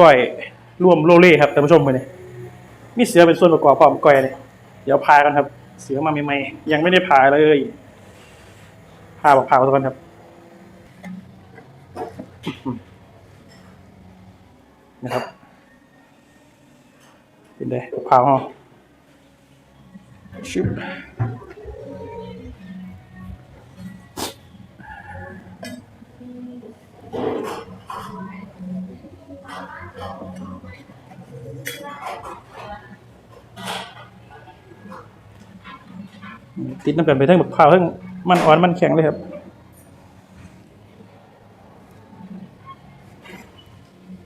ก้อยร่วมโลเล่ครับท่านผู้ชมไปเลยมีเสือเป็นส่วนประกอบพร้อมก้อยเลยเดี๋ยวพากันครับ เสือมาใหม่ๆยังไม่ได้พาเลยพาบอกพาก่อนครับนะครับเป็นไงกะเพราฮะชิบ ติดน้ำกันไปทั้งแบบข้าวทั้งมันอ่อนมันแข็งเลยครับ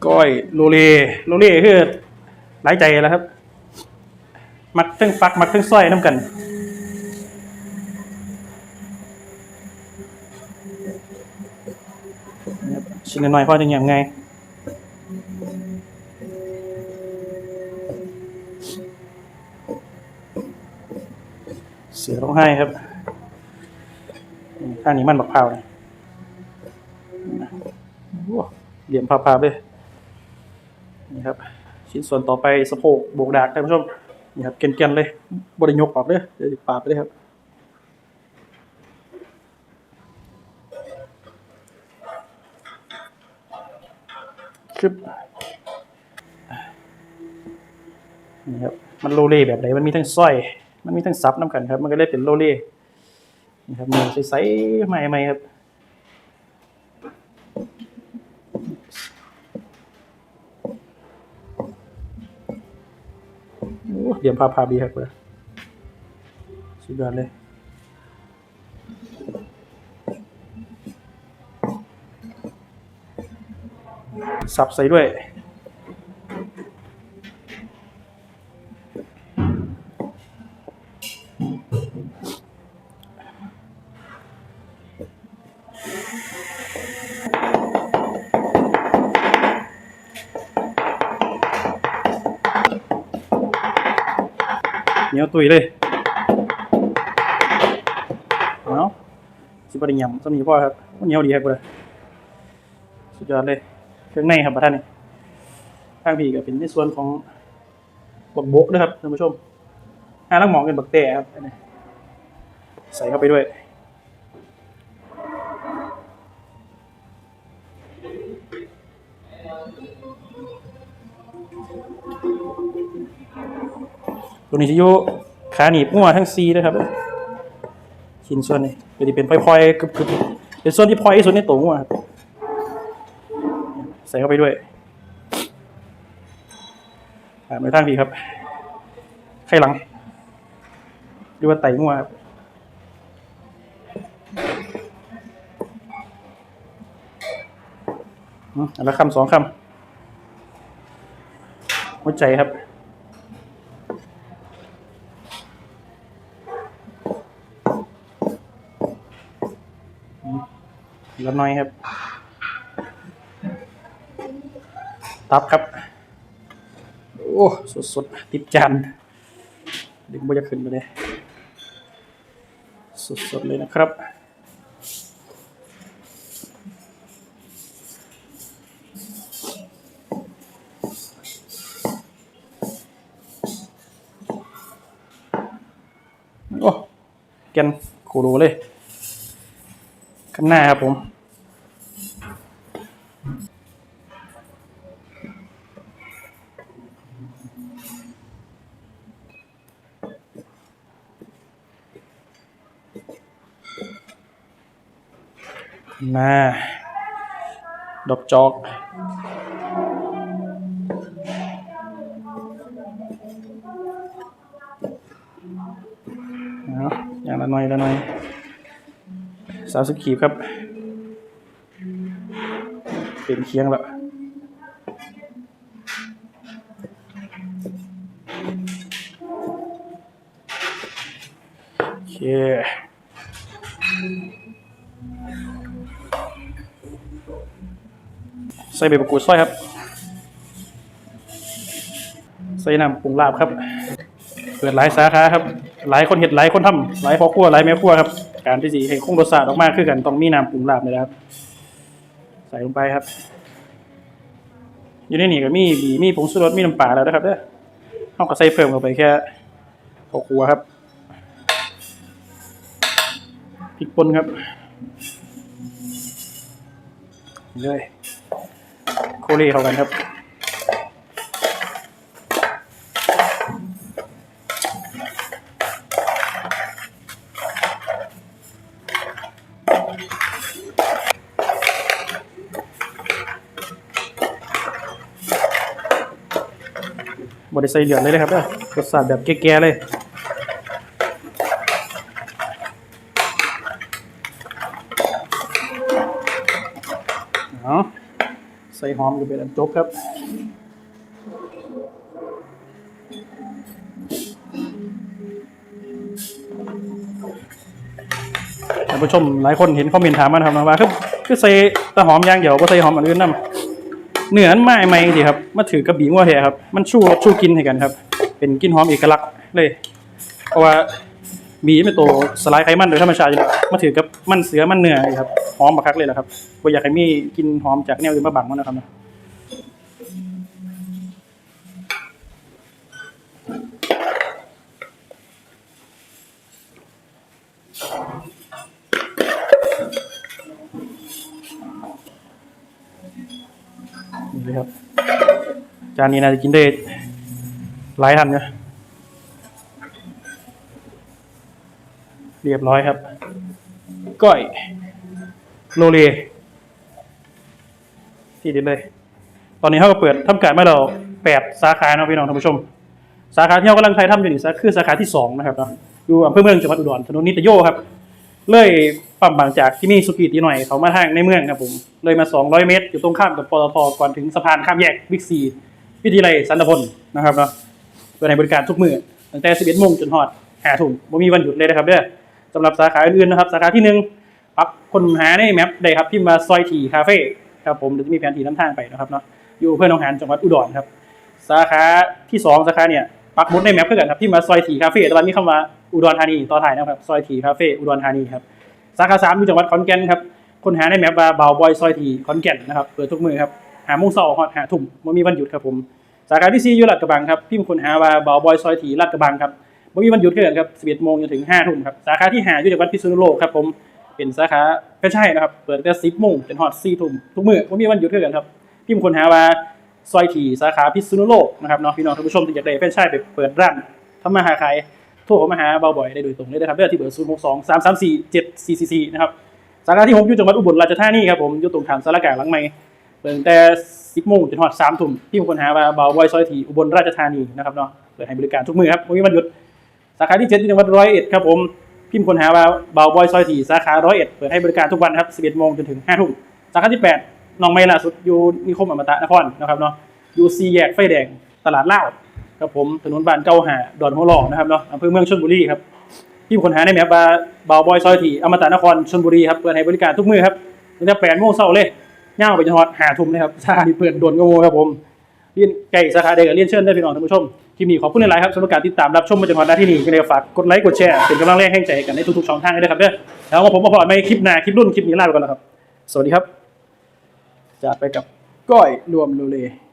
ก้อยโลเลโลเลคือหลายใจแล้วครับ มักทั้งฟักมักทั้งสร้อยน้ำกันชิ้นน้อยพอจะยังไง เสือร้องไห้ครับ ข้างนี้มันบักเผาวนะโอ้เหลี่ยมพาๆเลยนี่ครับ ชิ้นส่วนต่อไปสะโพกโบกดากท่านผู้ชมนี่ครับเกนๆเลยบริยกออกเลยเดี๋ยวปาดไปเลยครับชึบนี่ครับมันโลเล่แบบไหนมันมีทั้งสร้อย มันมีทั้งซับน้ำกันครับ มันก็เลยเป็นโลเล่นี่ครับมือใสๆใหม่ๆครับโอ้เดี๋ยวพาพาบีครับเลยสุดยอดเลยสับใส่ด้วย เหนียวตุยเลยเอาะสิบริยำสมีพ่อครับเหนียวดีครับเลยสุดยอดเลย เครื่องในครับประท่านนี่ข้างพี่ก็เป็นในส่วนของบักบกนะครับท่านผู้ชมห้าลังหมองกันบักแต่ครับใส่เข้าไปด้วย ตัวนี้จะอยู่ขาหนีบงัวทั้งซีนะครับชิ้นส่วนนี้ก็จะเป็นพลอยๆกึบๆเป็นส่วนที่พลอยที่สุดในตัวงัวครับใส่เข้าไปด้วยอ่าไปทางพี่ครับไข่หลังหรือว่าไตงัวครับอันละคำสองคำหัวใจครับ ละน้อยครับ ตับครับ โอ้สดสดๆติดจานดึงบ่จะขึ้นไปเลยสดสดๆเลยนะครับโอ้แกนโคโรเลย ข้างหน้าครับผมหน้าดอกจอก อย่างละหน่อยละหน่อย สามสิบขีดครับ เป็นเคียงแล้วโอเคใส่ใบมะกรูดซอยครับ ใส่น้ำปรุงลาบครับ เปิดหลายสาขาครับ หลายคนเห็ดหลายคนทำหลายพ่อครัวหลายแม่ครัวครับ การที่สีให้คงรสชาติออกมาคือกันต้องมีน้ำปรุงลาบเลยนะครับ ใส่ลงไปครับ อยู่ในนี่ก็มีบีมีผงชูรสมีน้ำปลาแล้วนะครับเด้อเอาก็ใส่เพิ่มเข้าไปแค่ข้าวคั่วครับพริกป่นครับเลยโคเล่เข้ากันครับ บไดิใส่เหลืองเลยนะครับเด้อรสชาติแบบแก่ๆเลยเอาใส่หอมก็เป็นอันจบครับท่านผู้ชมหลายคนเห็นคอมเมนต์ถามมานะครับว่าคือคือใส่ตะหอมอย่างเดียวบ่ใส่หอมอันอื่นนำ เหนือนไม่ไม่สิครับมาถือกับบีงัวแท้ครับ มันชูรสชูกลินให้กันครับ เป็นกินหอมเอกลักษณ์เลย เพราะว่าบีไม่โตสลายไขมันโดยธรรมชาติอยู่แล้วมาถือกับมันเสือมันเนื้อครับหอมบักคักเลยแหละครับบ่อยากให้มีกินหอมจากแนวอื่นมาบังมันนะครับนะนี่เลยครับ จานนี้น่าจะกินได้หลายทันนะเรียบร้อยครับ ก้อยโลเลที่เด็ดเลย ตอนนี้เขาก็เปิดทำการมาเราแปดสาขาเนาะพี่น้องท่านผู้ชม สาขาที่เรากำลังไทยทำอยู่นี่คือสาขาที่สองนะครับเนาะอยู่อำเภอเมืองจังหวัดอุดรถนนนิตโยครับ เลยปั๊มบางจากที่มีสุกีตีหน่อยเขามาทางในเมืองครับผม เลยมา 200 เมตร อยู่ตรงข้ามกับปตทก่อนถึงสะพานข้ามแยกบิ๊กซี วิทยาลัยสันตพลนะครับเนาะเปิดให้บริการทุกมื้อตั้งแต่ 11โมงจนฮอด5ทุ่มบ่มีวันหยุดเลยนะครับเด้อสำหรับสาขาอื่นๆนะครับ สาขาที่หนึ่งปักคนหาในแมปได้ครับพิมพ์มาซอยทีคาเฟ่ครับผมเดี๋ยวจะมีแผนที่นำทางไปนะครับเนาะอยู่เพื่อหนองหานจังหวัดอุดรครับ สาขาที่สองสาขาเนี่ยปักมุดในแมปเพื่อกันครับที่มาซอยทีคาเฟ่ตอนนี้เข้ามาอุดรธานีต่อถ่ายนะครับซอยทีคาเฟ่อุดรธานีครับสาขาสามอยู่จังหวัดขอนแก่นครับคนหาในแมปว่าเบาบอยซอยทีขอนแก่นนะครับเปิดทุกมือครับ หาโมงเสาร์ฮอดหาทุ่มไม่มีวันหยุดครับผม สาขาที่สี่อยู่ลาดกระบังครับพิมพ์คนหาว่าเบาบอยซอยทีลาดกระบังครับไม่มีวันหยุดเกินครับ11โมงจนถึง5ทุ่มครับสาขาที่ห้าอยู่จังหวัดพิษณุโลกครับผมเป็นสาขาก็ใช่นะครับเปิดตั้งแต่10โมงจนฮอด4ทุ่มทุกมื้อไม่มีวันหยุดเกินครับพิมพ์คนหาว่าซอยถีสาขาพิษณุโลกนะครับเนาะพี่น้องท่านผู้ชมที่อยากได้แฟรนไชส์ไปเปิดร้านทำมาหาขายโทรเข้ามาหาเบาบ่อยได้โดยตรงเลยนะครับเด้อที่เบอร์0 6 2 3 3 4 7 4 4 4นะครับสาขาที่ผมอยู่จังหวัดอุบลราชธานีครับผมอยู่ตรงขามสารกาหลังไม่ เปิดแต่10โมงจนถึง3ทุ่มพี่คนหาว่าเบาบอยซอยถีอุบลราชธานีนะครับเนาะเปิดให้บริการทุกมือครับไม่มีวันหยุดสาขาที่7ที่จังหวัดร้อยเอ็ดครับผมพิมพ์คนหาว่าเบาบอยซอยถีสาขาร้อยเอ็ดเปิดให้บริการทุกวันครับ11โมงจนถึง5ทุ่มสาขาที่8หนองไม้ล่าสุดอยู่นิคมอมตะนครนะครับเนาะอยู่ซีแยกไฟแดงตลาดเล่าครับผมถนนบานเก้าหาดอนหัวหล่อนะครับเนาะอำเภอเมืองชลบุรีครับที่คนหาในแมปบาบาบอยซอยถีอมตะนครชลบุรีครับเปิดให้บริการทุกมือครับตั้งแต่แปดโมงเช้าเลย ย่างไปจนฮอดหาทุ่มนะครับสาขาที่อนโดนกระโมครับผมเรียนไก่สาขาเดียวกับเรียนเชิญได้พี่น้องท่านผู้ชมคลิปนี้ขอบคุณหลายครับสำหรับการติดตามรับชมมาจนฮอดหน้าที่นี้ก็เลยฝากกดไลค์กดแชร์เป็นกำลังแรงให้ใจกันในทุกๆช่องทางเลยครับเด้อแล้วก็ผมมาพอดในคลิปหน้าคลิปรุ่นคลิปนี้ลาไปก่อนแล้วครับ สวัสดีครับจากไปกับก้อยรวมโลเล